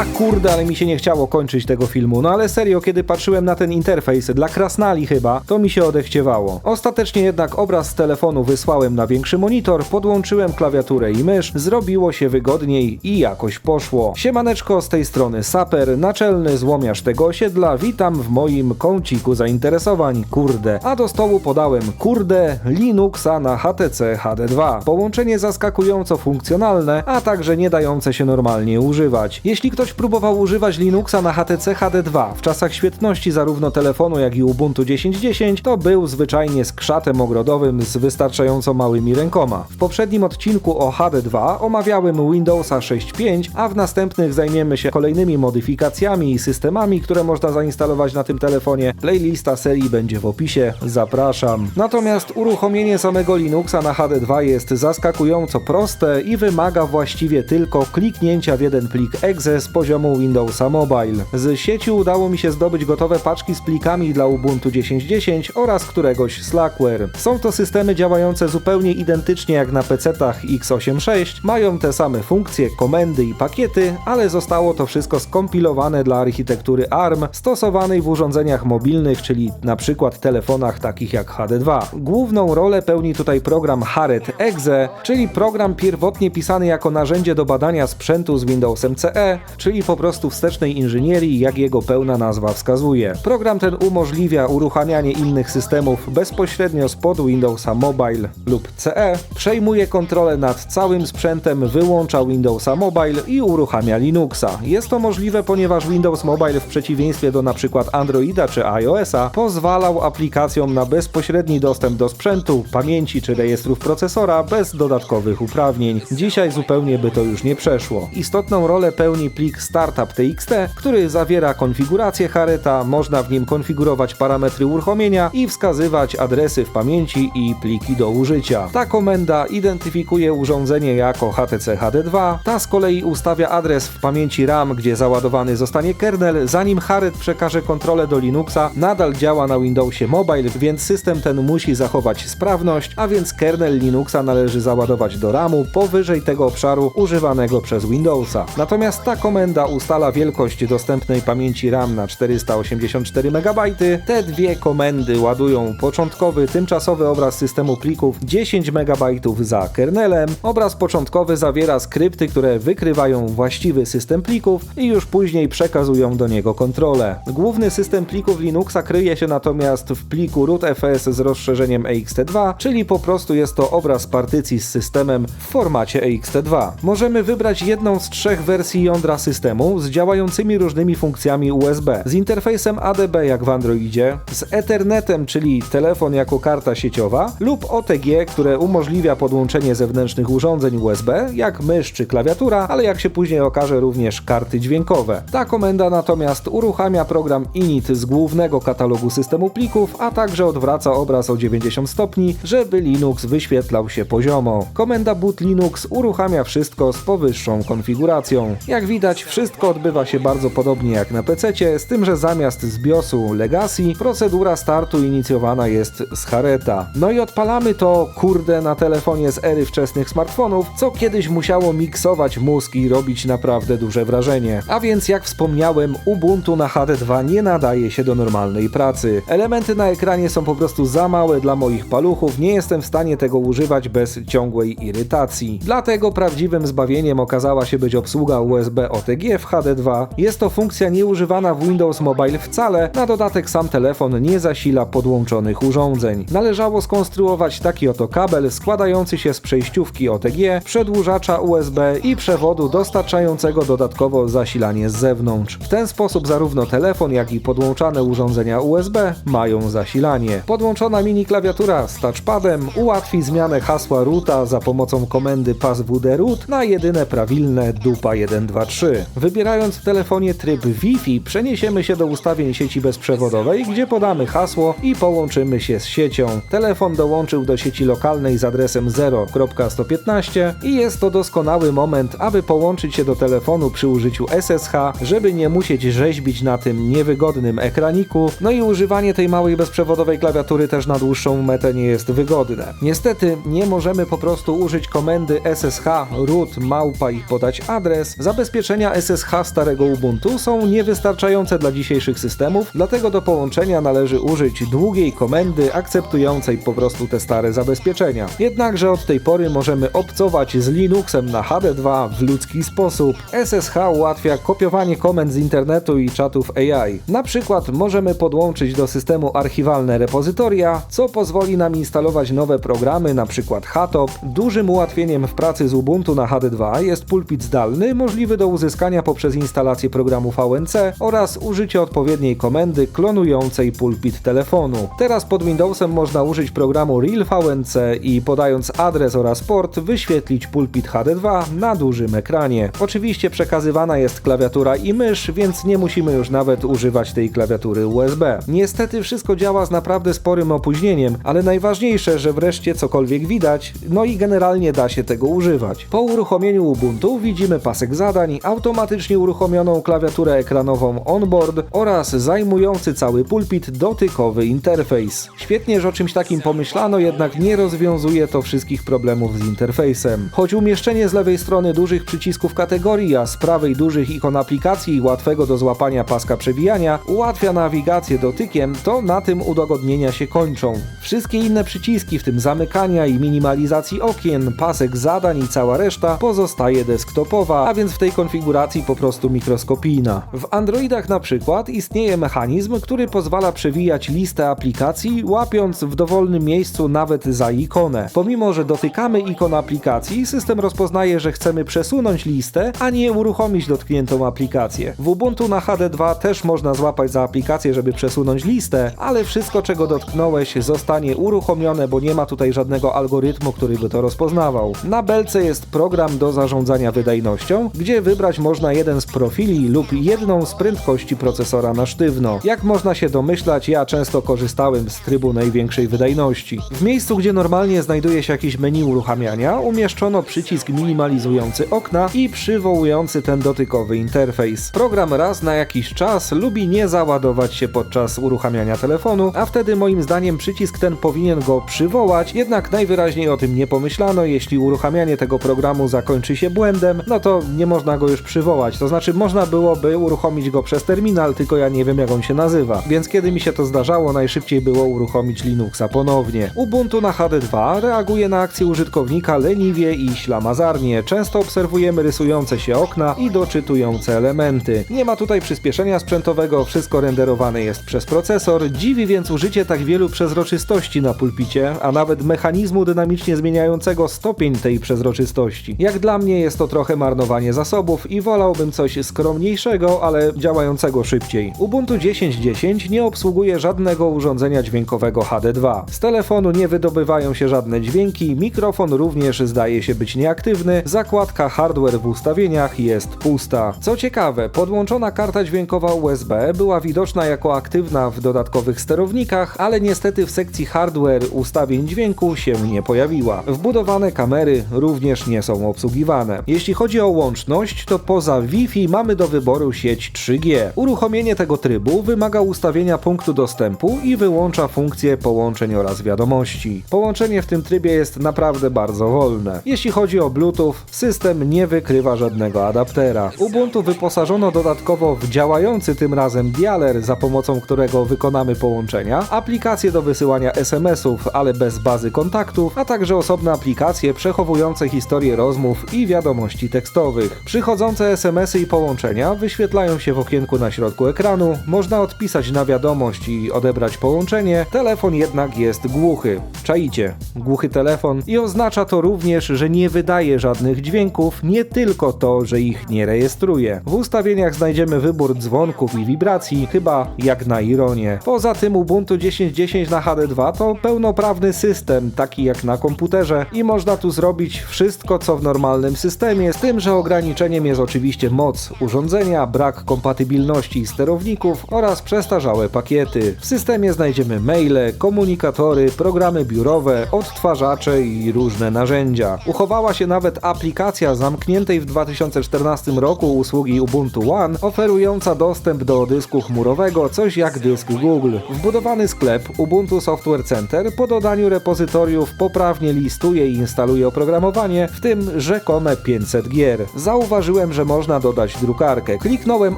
A kurde, ale mi się nie chciało kończyć tego filmu. No ale serio, kiedy patrzyłem na ten interfejs, dla krasnali chyba, to mi się odechciewało. Ostatecznie jednak obraz z telefonu wysłałem na większy monitor, podłączyłem klawiaturę i mysz, zrobiło się wygodniej i jakoś poszło. Siemaneczko, z tej strony Saper, naczelny złomiarz tego osiedla, witam w moim kąciku zainteresowań, kurde. A do stołu podałem, kurde, Linuxa na HTC HD2. Połączenie zaskakująco funkcjonalne, a także nie dające się normalnie używać. Jeśli ktoś próbował używać Linuxa na HTC HD2 w czasach świetności zarówno telefonu, jak i Ubuntu 10.10, to był zwyczajnie skrzatem ogrodowym z wystarczająco małymi rękoma. W poprzednim odcinku o HD2 omawiałem Windowsa 6.5, a w następnych zajmiemy się kolejnymi modyfikacjami i systemami, które można zainstalować na tym telefonie. Playlista serii będzie w opisie, zapraszam. Natomiast uruchomienie samego Linuxa na HD2 jest zaskakująco proste i wymaga właściwie tylko kliknięcia w jeden plik exe z poziomu Windowsa Mobile. Z sieci udało mi się zdobyć gotowe paczki z plikami dla Ubuntu 10.10 oraz któregoś Slackware. Są to systemy działające zupełnie identycznie jak na PC-tach x86, mają te same funkcje, komendy i pakiety, ale zostało to wszystko skompilowane dla architektury ARM stosowanej w urządzeniach mobilnych, czyli na przykład telefonach takich jak HD2. Główną rolę pełni tutaj program Haret Exe, czyli program pierwotnie pisany jako narzędzie do badania sprzętu z Windowsem CE, czyli po prostu wstecznej inżynierii, jak jego pełna nazwa wskazuje. Program ten umożliwia uruchamianie innych systemów bezpośrednio spod Windowsa Mobile lub CE, przejmuje kontrolę nad całym sprzętem, wyłącza Windowsa Mobile i uruchamia Linuxa. Jest to możliwe, ponieważ Windows Mobile w przeciwieństwie do np. Androida czy iOS-a pozwalał aplikacjom na bezpośredni dostęp do sprzętu, pamięci czy rejestrów procesora bez dodatkowych uprawnień. Dzisiaj zupełnie by to już nie przeszło. Istotną rolę pełni plik startup.txt, który zawiera konfigurację Hareta, można w nim konfigurować parametry uruchomienia i wskazywać adresy w pamięci i pliki do użycia. Ta komenda identyfikuje urządzenie jako HTC HD2, ta z kolei ustawia adres w pamięci RAM, gdzie załadowany zostanie kernel, zanim Haret przekaże kontrolę do Linuxa, nadal działa na Windowsie Mobile, więc system ten musi zachować sprawność, a więc kernel Linuxa należy załadować do RAMu powyżej tego obszaru używanego przez Windowsa. Natomiast ta komenda ustala wielkość dostępnej pamięci RAM na 484 MB. Te dwie komendy ładują początkowy, tymczasowy obraz systemu plików 10 MB za kernelem. Obraz początkowy zawiera skrypty, które wykrywają właściwy system plików i już później przekazują do niego kontrolę. Główny system plików Linuxa kryje się natomiast w pliku rootfs z rozszerzeniem ext2, czyli po prostu jest to obraz partycji z systemem w formacie ext2. Możemy wybrać jedną z trzech wersji jądra systemu z działającymi różnymi funkcjami USB, z interfejsem ADB jak w Androidzie, z Ethernetem, czyli telefon jako karta sieciowa, lub OTG, które umożliwia podłączenie zewnętrznych urządzeń USB, jak mysz czy klawiatura, ale jak się później okaże również karty dźwiękowe. Ta komenda natomiast uruchamia program init z głównego katalogu systemu plików, a także odwraca obraz o 90 stopni, żeby Linux wyświetlał się poziomo. Komenda boot Linux uruchamia wszystko z powyższą konfiguracją. Jak widać, wszystko odbywa się bardzo podobnie jak na PC, z tym, że zamiast z BIOSu Legacy, procedura startu inicjowana jest z Hareta. No i odpalamy to, kurde, na telefonie z ery wczesnych smartfonów, co kiedyś musiało miksować mózg i robić naprawdę duże wrażenie. A więc jak wspomniałem, Ubuntu na HD2 nie nadaje się do normalnej pracy. Elementy na ekranie są po prostu za małe dla moich paluchów, nie jestem w stanie tego używać bez ciągłej irytacji. Dlatego prawdziwym zbawieniem okazała się być obsługa USB OTG w HD2. Jest to funkcja nieużywana w Windows Mobile wcale, na dodatek sam telefon nie zasila podłączonych urządzeń. Należało skonstruować taki oto kabel składający się z przejściówki OTG, przedłużacza USB i przewodu dostarczającego dodatkowo zasilanie z zewnątrz. W ten sposób zarówno telefon, jak i podłączane urządzenia USB mają zasilanie. Podłączona mini klawiatura z touchpadem ułatwi zmianę hasła roota za pomocą komendy passwd root na jedyne prawilne dupa 123. Wybierając w telefonie tryb Wi-Fi przeniesiemy się do ustawień sieci bezprzewodowej, gdzie podamy hasło i połączymy się z siecią. Telefon dołączył do sieci lokalnej z adresem 0.115 i jest to doskonały moment, aby połączyć się do telefonu przy użyciu SSH, żeby nie musieć rzeźbić na tym niewygodnym ekraniku, no i używanie tej małej bezprzewodowej klawiatury też na dłuższą metę nie jest wygodne. Niestety nie możemy po prostu użyć komendy SSH root małpa i podać adres. Zabezpieczenia SSH starego Ubuntu są niewystarczające dla dzisiejszych systemów, dlatego do połączenia należy użyć długiej komendy akceptującej po prostu te stare zabezpieczenia. Jednakże od tej pory możemy obcować z Linuxem na HD2 w ludzki sposób. SSH ułatwia kopiowanie komend z internetu i czatów AI. Na przykład możemy podłączyć do systemu archiwalne repozytoria, co pozwoli nam instalować nowe programy, np. HTOP. Dużym ułatwieniem w pracy z Ubuntu na HD2 jest pulpit zdalny, możliwy do uzyskania poprzez instalację programu VNC oraz użycie odpowiedniej komendy klonującej pulpit telefonu. Teraz pod Windowsem można użyć programu Real VNC i podając adres oraz port wyświetlić pulpit HD2 na dużym ekranie. Oczywiście przekazywana jest klawiatura i mysz, więc nie musimy już nawet używać tej klawiatury USB. Niestety wszystko działa z naprawdę sporym opóźnieniem, ale najważniejsze, że wreszcie cokolwiek widać, no i generalnie da się tego używać. Po uruchomieniu Ubuntu widzimy pasek zadań, automatycznie uruchomioną klawiaturę ekranową onboard oraz zajmujący cały pulpit dotykowy interfejs. Świetnie, że o czymś takim pomyślano, jednak nie rozwiązuje to wszystkich problemów z interfejsem. Choć umieszczenie z lewej strony dużych przycisków kategorii, a z prawej dużych ikon aplikacji i łatwego do złapania paska przewijania ułatwia nawigację dotykiem, to na tym udogodnienia się kończą. Wszystkie inne przyciski, w tym zamykania i minimalizacji okien, pasek zadań i cała reszta pozostaje desktopowa, a więc w tej konfiguracji po prostu mikroskopijna. W Androidach na przykład istnieje mechanizm, który pozwala przewijać listę aplikacji, łapiąc w dowolnym miejscu nawet za ikonę. Pomimo, że dotykamy ikon aplikacji, system rozpoznaje, że chcemy przesunąć listę, a nie uruchomić dotkniętą aplikację. W Ubuntu na HD2 też można złapać za aplikację, żeby przesunąć listę, ale wszystko, czego dotknąłeś, zostanie uruchomione, bo nie ma tutaj żadnego algorytmu, który by to rozpoznawał. Na belce jest program do zarządzania wydajnością, gdzie wybrać można jeden z profili lub jedną z prędkości procesora na sztywno. Jak można się domyślać, ja często korzystałem z trybu największej wydajności. W miejscu, gdzie normalnie znajduje się jakieś menu uruchamiania, umieszczono przycisk minimalizujący okna i przywołujący ten dotykowy interfejs. Program raz na jakiś czas lubi nie załadować się podczas uruchamiania telefonu, a wtedy moim zdaniem przycisk ten powinien go przywołać, jednak najwyraźniej o tym nie pomyślano. Jeśli uruchamianie tego programu zakończy się błędem, no to nie można go już przywołać. To znaczy można byłoby uruchomić go przez terminal, tylko ja nie wiem jak on się nazywa. Więc kiedy mi się to zdarzało, najszybciej było uruchomić Linuxa ponownie. Ubuntu na HD2 reaguje na akcję użytkownika leniwie i ślamazarnie. Często obserwujemy rysujące się okna i doczytujące elementy. Nie ma tutaj przyspieszenia sprzętowego, wszystko renderowane jest przez procesor. Dziwi więc użycie tak wielu przezroczystości na pulpicie, a nawet mechanizmu dynamicznie zmieniającego stopień tej przezroczystości. Jak dla mnie jest to trochę marnowanie zasobów i wolałbym coś skromniejszego, ale działającego szybciej. Ubuntu 10.10 nie obsługuje żadnego urządzenia dźwiękowego HD2. Z telefonu nie wydobywają się żadne dźwięki, mikrofon również zdaje się być nieaktywny, zakładka hardware w ustawieniach jest pusta. Co ciekawe, podłączona karta dźwiękowa USB była widoczna jako aktywna w dodatkowych sterownikach, ale niestety w sekcji hardware ustawień dźwięku się nie pojawiła. Wbudowane kamery również nie są obsługiwane. Jeśli chodzi o łączność, to poza Wi-Fi mamy do wyboru sieć 3G. Uruchomienie tego trybu wymaga ustawienia punktu dostępu i wyłącza funkcję połączeń oraz wiadomości. Połączenie w tym trybie jest naprawdę bardzo wolne. Jeśli chodzi o Bluetooth, system nie wykrywa żadnego adaptera. Ubuntu wyposażono dodatkowo w działający tym razem dialer, za pomocą którego wykonamy połączenia, aplikacje do wysyłania SMS-ów, ale bez bazy kontaktów, a także osobne aplikacje przechowujące historię rozmów i wiadomości tekstowych. Przychodzące SMS-y i połączenia wyświetlają się w okienku na środku ekranu, można odpisać na wiadomość i odebrać połączenie, telefon jednak jest głuchy. Czaicie, głuchy telefon i oznacza to również, że nie wydaje żadnych dźwięków, nie tylko to, że ich nie rejestruje. W ustawieniach znajdziemy wybór dzwonków i wibracji, chyba jak na ironię. Poza tym Ubuntu 10.10 na HD2 to pełnoprawny system, taki jak na komputerze i można tu zrobić wszystko co w normalnym systemie, z tym, że ograniczeniem jest oczywiście moc urządzenia, brak kompatybilności sterowników oraz przestarzałe pakiety. W systemie znajdziemy maile, komunikatory, programy biurowe, odtwarzacze i różne narzędzia. Uchowała się nawet aplikacja zamkniętej w 2014 roku usługi Ubuntu One, oferująca dostęp do dysku chmurowego, coś jak dysk Google. Wbudowany sklep Ubuntu Software Center po dodaniu repozytoriów poprawnie listuje i instaluje oprogramowanie, w tym rzekome 500 gier. Zauważyłem, że że można dodać drukarkę. Kliknąłem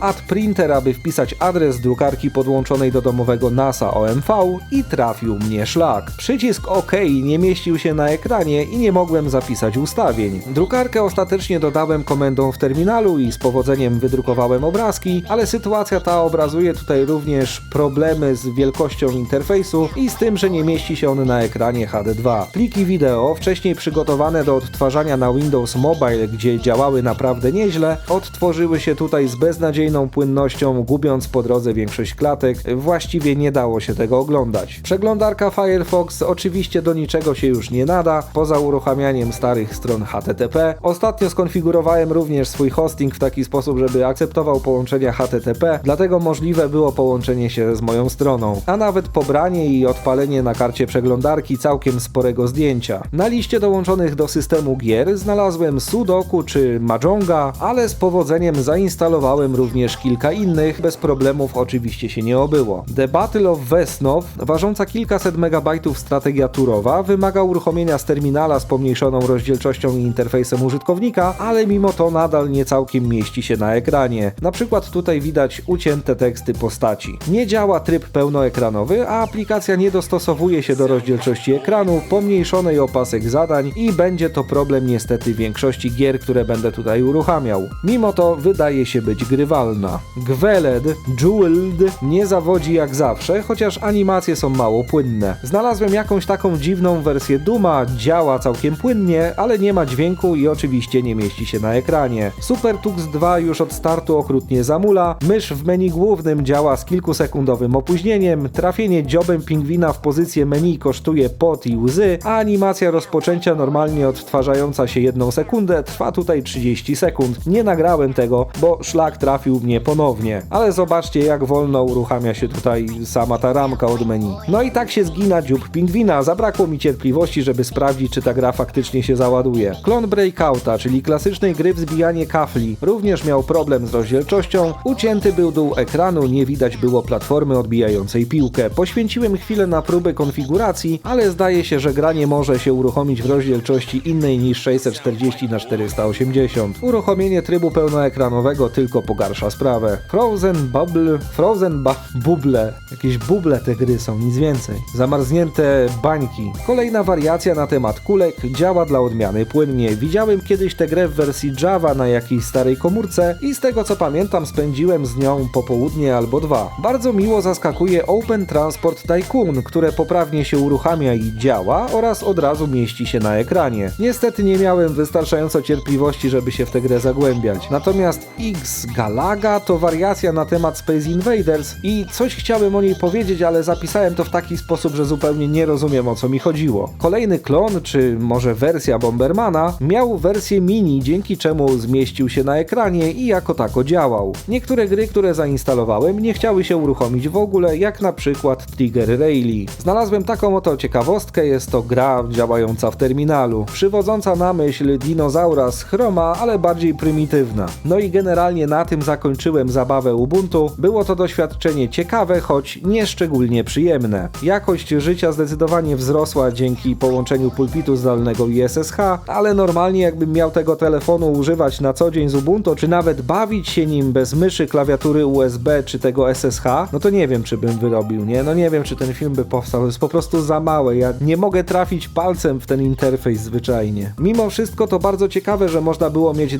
Add Printer, aby wpisać adres drukarki podłączonej do domowego NASA OMV i trafił mnie szlak. Przycisk OK nie mieścił się na ekranie i nie mogłem zapisać ustawień. Drukarkę ostatecznie dodałem komendą w terminalu i z powodzeniem wydrukowałem obrazki, ale sytuacja ta obrazuje tutaj również problemy z wielkością interfejsu i z tym, że nie mieści się on na ekranie HD2. Pliki wideo, wcześniej przygotowane do odtwarzania na Windows Mobile, gdzie działały naprawdę nieźle, odtworzyły się tutaj z beznadziejną płynnością, gubiąc po drodze większość klatek. Właściwie nie dało się tego oglądać. Przeglądarka Firefox oczywiście do niczego się już nie nada, poza uruchamianiem starych stron HTTP. Ostatnio skonfigurowałem również swój hosting w taki sposób, żeby akceptował połączenia HTTP, dlatego możliwe było połączenie się z moją stroną, a nawet pobranie i odpalenie na karcie przeglądarki całkiem sporego zdjęcia. Na liście dołączonych do systemu gier znalazłem Sudoku czy Mahjonga, ale z powodzeniem zainstalowałem również kilka innych, bez problemów oczywiście się nie obyło. The Battle of Vesnov, ważąca kilkaset megabajtów strategia turowa, wymaga uruchomienia z terminala z pomniejszoną rozdzielczością i interfejsem użytkownika, ale mimo to nadal nie całkiem mieści się na ekranie. Na przykład tutaj widać ucięte teksty postaci. Nie działa tryb pełnoekranowy, a aplikacja nie dostosowuje się do rozdzielczości ekranu, pomniejszonej o pasek zadań i będzie to problem niestety większości gier, które będę tutaj uruchamiał. Mimo to wydaje się być grywalna. Gweled, Jeweled nie zawodzi jak zawsze, chociaż animacje są mało płynne. Znalazłem jakąś taką dziwną wersję Duma, działa całkiem płynnie, ale nie ma dźwięku i oczywiście nie mieści się na ekranie. Super Tux 2 już od startu okrutnie zamula, mysz w menu głównym działa z kilkusekundowym opóźnieniem, trafienie dziobem pingwina w pozycję menu kosztuje pot i łzy, a animacja rozpoczęcia normalnie odtwarzająca się jedną sekundę trwa tutaj 30 sekund. Nie nagrałem tego, bo szlak trafił mnie ponownie. Ale zobaczcie jak wolno uruchamia się tutaj sama ta ramka od menu. No i tak się zgina dziób pingwina. Zabrakło mi cierpliwości, żeby sprawdzić czy ta gra faktycznie się załaduje. Klon Breakouta, czyli klasycznej gry wzbijanie kafli, również miał problem z rozdzielczością. Ucięty był dół ekranu, nie widać było platformy odbijającej piłkę. Poświęciłem chwilę na próbę konfiguracji, ale zdaje się, że gra nie może się uruchomić w rozdzielczości innej niż 640 na 480. Uruchomienie trybu pełnoekranowego tylko pogarsza sprawę. Frozen Bubble, Frozen ba Bubble, jakieś buble te gry są, nic więcej. Zamarznięte bańki. Kolejna wariacja na temat kulek działa dla odmiany płynnie. Widziałem kiedyś tę grę w wersji Java na jakiejś starej komórce i z tego co pamiętam spędziłem z nią popołudnie albo dwa. Bardzo miło zaskakuje Open Transport Tycoon, które poprawnie się uruchamia i działa oraz od razu mieści się na ekranie. Niestety nie miałem wystarczająco cierpliwości, żeby się w tę grę Natomiast X Galaga to wariacja na temat Space Invaders i coś chciałem o niej powiedzieć, ale zapisałem to w taki sposób, że zupełnie nie rozumiem o co mi chodziło. Kolejny klon, czy może wersja Bombermana, miał wersję mini, dzięki czemu zmieścił się na ekranie i jako tako działał. Niektóre gry, które zainstalowałem, nie chciały się uruchomić w ogóle, jak na przykład Trigger Rally. Znalazłem taką oto ciekawostkę, jest to gra działająca w terminalu, przywodząca na myśl dinozaura z chroma, ale bardziej prymitywna. No i generalnie na tym zakończyłem zabawę Ubuntu. Było to doświadczenie ciekawe, choć nie szczególnie przyjemne. Jakość życia zdecydowanie wzrosła dzięki połączeniu pulpitu zdalnego i SSH, ale normalnie jakbym miał tego telefonu używać na co dzień z Ubuntu, czy nawet bawić się nim bez myszy, klawiatury USB czy tego SSH, no to nie wiem, czy bym wyrobił, nie? No nie wiem, czy ten film by powstał, jest po prostu za małe. Ja nie mogę trafić palcem w ten interfejs zwyczajnie. Mimo wszystko to bardzo ciekawe, że można było mieć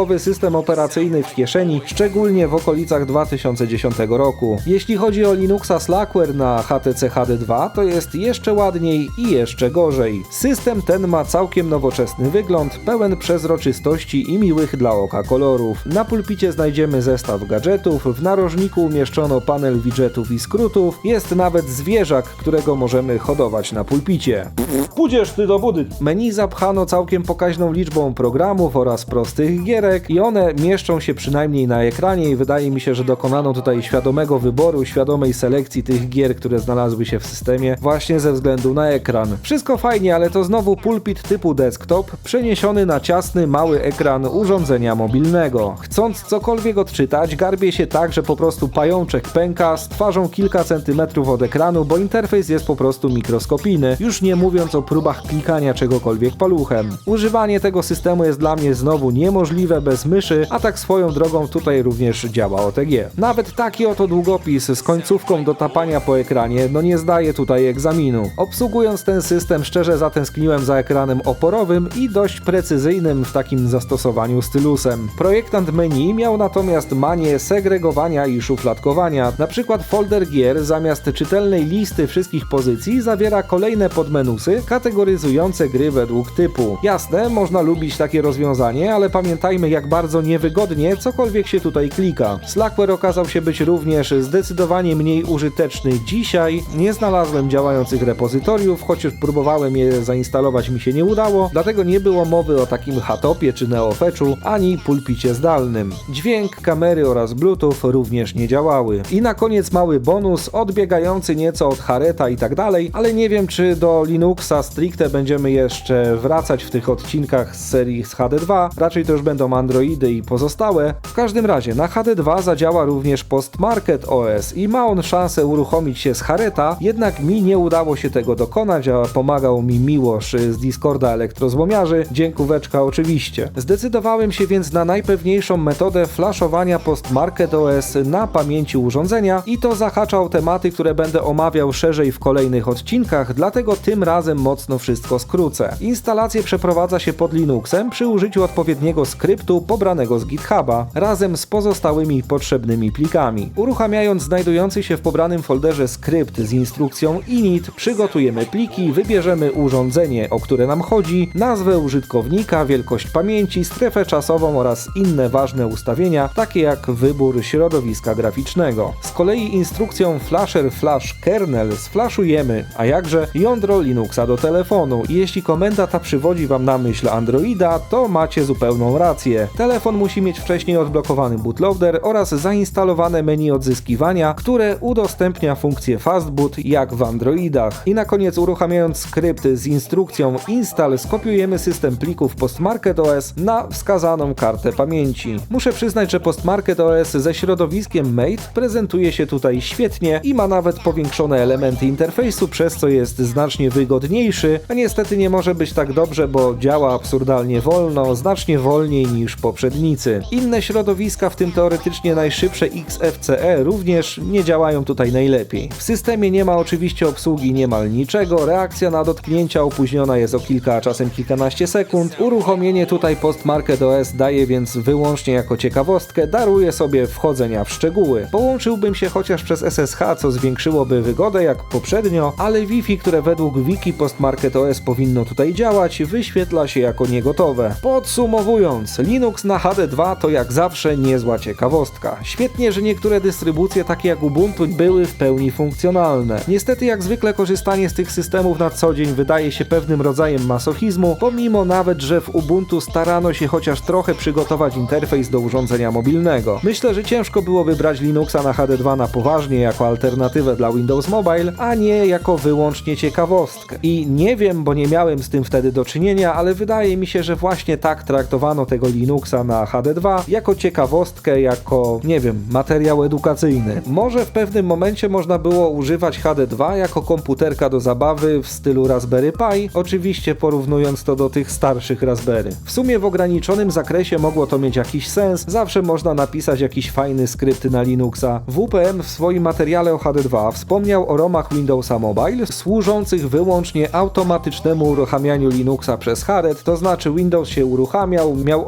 desktopowy system operacyjny w kieszeni, szczególnie w okolicach 2010 roku. Jeśli chodzi o Linuxa Slackware na HTC HD2, to jest jeszcze ładniej i jeszcze gorzej. System ten ma całkiem nowoczesny wygląd, pełen przezroczystości i miłych dla oka kolorów. Na pulpicie znajdziemy zestaw gadżetów, w narożniku umieszczono panel widgetów i skrótów, jest nawet zwierzak, którego możemy hodować na pulpicie. Pójdziesz ty do budy! Menu zapchano całkiem pokaźną liczbą programów oraz prostych gierek i one mieszczą się przynajmniej na ekranie i wydaje mi się, że dokonano tutaj świadomego wyboru, świadomej selekcji tych gier, które znalazły się w systemie właśnie ze względu na ekran. Wszystko fajnie, ale to znowu pulpit typu desktop przeniesiony na ciasny, mały ekran urządzenia mobilnego. Chcąc cokolwiek odczytać, garbie się tak, że po prostu pajączek pęka z twarzą kilka centymetrów od ekranu, bo interfejs jest po prostu mikroskopijny, już nie mówiąc o próbach klikania czegokolwiek paluchem. Używanie tego systemu jest dla mnie znowu niemożliwe, możliwe bez myszy, a tak swoją drogą tutaj również działa OTG. Nawet taki oto długopis z końcówką do tapania po ekranie, no nie zdaje tutaj egzaminu. Obsługując ten system szczerze zatęskniłem za ekranem oporowym i dość precyzyjnym w takim zastosowaniu stylusem. Projektant menu miał natomiast manię segregowania i szufladkowania. Na przykład folder gier zamiast czytelnej listy wszystkich pozycji zawiera kolejne podmenusy kategoryzujące gry według typu. Jasne, można lubić takie rozwiązanie, ale pamiętajmy jak bardzo niewygodnie cokolwiek się tutaj klika. Slackware okazał się być również zdecydowanie mniej użyteczny dzisiaj. Nie znalazłem działających repozytoriów, chociaż próbowałem je zainstalować mi się nie udało, dlatego nie było mowy o takim hatopie czy neofetchu, ani pulpicie zdalnym. Dźwięk, kamery oraz bluetooth również nie działały. I na koniec mały bonus, odbiegający nieco od Hareta i tak dalej, ale nie wiem czy do Linuxa stricte będziemy jeszcze wracać w tych odcinkach z serii z HD2, raczej to już będą Androidy i pozostałe. W każdym razie na HD2 zadziała również Postmarket OS i ma on szansę uruchomić się z Hareta, jednak mi nie udało się tego dokonać, a pomagał mi Miłosz z Discorda Elektrozłomiarzy, dziękóweczka oczywiście. Zdecydowałem się więc na najpewniejszą metodę flashowania Postmarket OS na pamięci urządzenia i to zahaczał tematy, które będę omawiał szerzej w kolejnych odcinkach, dlatego tym razem mocno wszystko skrócę. Instalację przeprowadza się pod Linuxem przy użyciu odpowiedniego skryptu pobranego z GitHuba razem z pozostałymi potrzebnymi plikami. Uruchamiając znajdujący się w pobranym folderze skrypt z instrukcją init, przygotujemy pliki, wybierzemy urządzenie, o które nam chodzi, nazwę użytkownika, wielkość pamięci, strefę czasową oraz inne ważne ustawienia, takie jak wybór środowiska graficznego. Z kolei instrukcją flasher flash kernel sflaszujemy, a jakże jądro Linuxa do telefonu jeśli komenda ta przywodzi Wam na myśl Androida, to macie zupełną rację. Telefon musi mieć wcześniej odblokowany bootloader oraz zainstalowane menu odzyskiwania, które udostępnia funkcję fastboot jak w Androidach. I na koniec uruchamiając skrypt z instrukcją install skopiujemy system plików Postmarket OS na wskazaną kartę pamięci. Muszę przyznać, że Postmarket OS ze środowiskiem Mate prezentuje się tutaj świetnie i ma nawet powiększone elementy interfejsu, przez co jest znacznie wygodniejszy, a niestety nie może być tak dobrze, bo działa absurdalnie wolno, znacznie wolniej niż poprzednicy. Inne środowiska, w tym teoretycznie najszybsze XFCE, również nie działają tutaj najlepiej. W systemie nie ma oczywiście obsługi niemal niczego, reakcja na dotknięcia opóźniona jest o kilka, a czasem kilkanaście sekund. Uruchomienie tutaj Postmarket OS daje więc wyłącznie jako ciekawostkę, daruje sobie wchodzenia w szczegóły. Połączyłbym się chociaż przez SSH, co zwiększyłoby wygodę jak poprzednio, ale Wi-Fi, które według wiki Postmarket OS powinno tutaj działać, wyświetla się jako niegotowe. Podsumowując, Linux na HD2 to jak zawsze niezła ciekawostka. Świetnie, że niektóre dystrybucje takie jak Ubuntu były w pełni funkcjonalne. Niestety jak zwykle korzystanie z tych systemów na co dzień wydaje się pewnym rodzajem masochizmu, pomimo nawet, że w Ubuntu starano się chociaż trochę przygotować interfejs do urządzenia mobilnego. Myślę, że ciężko byłoby brać Linuxa na HD2 na poważnie jako alternatywę dla Windows Mobile, a nie jako wyłącznie ciekawostkę. I nie wiem, bo nie miałem z tym wtedy do czynienia, ale wydaje mi się, że właśnie tak traktowano tego Linuxa na HD2 jako ciekawostkę, jako, nie wiem, materiał edukacyjny. Może w pewnym momencie można było używać HD2 jako komputerka do zabawy w stylu Raspberry Pi, oczywiście porównując to do tych starszych Raspberry. W sumie w ograniczonym zakresie mogło to mieć jakiś sens, zawsze można napisać jakiś fajny skrypt na Linuxa. WPM w swoim materiale o HD2 wspomniał o romach Windowsa Mobile służących wyłącznie automatycznemu uruchamianiu Linuxa przez Haret, to znaczy Windows się uruchamiał, miał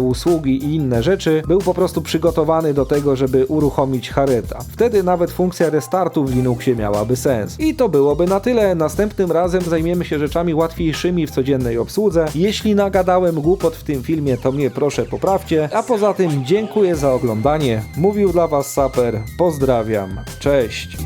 usługi i inne rzeczy, był po prostu przygotowany do tego, żeby uruchomić Hareta. Wtedy nawet funkcja restartu w Linuxie miałaby sens. I to byłoby na tyle. Następnym razem zajmiemy się rzeczami łatwiejszymi w codziennej obsłudze. Jeśli nagadałem głupot w tym filmie, to mnie proszę poprawcie. A poza tym dziękuję za oglądanie. Mówił dla Was Saper. Pozdrawiam. Cześć.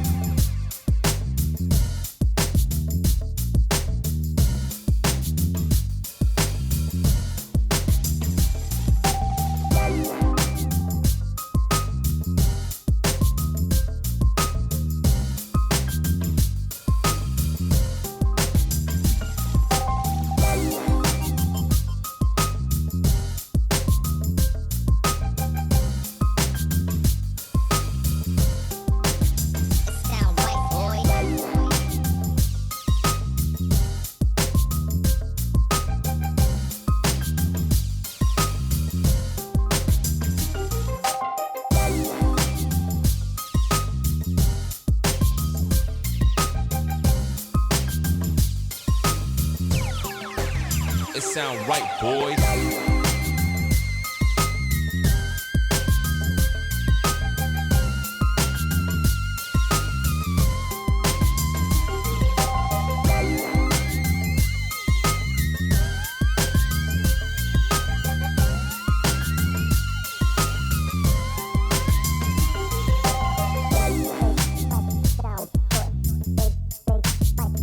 Sound right, boys.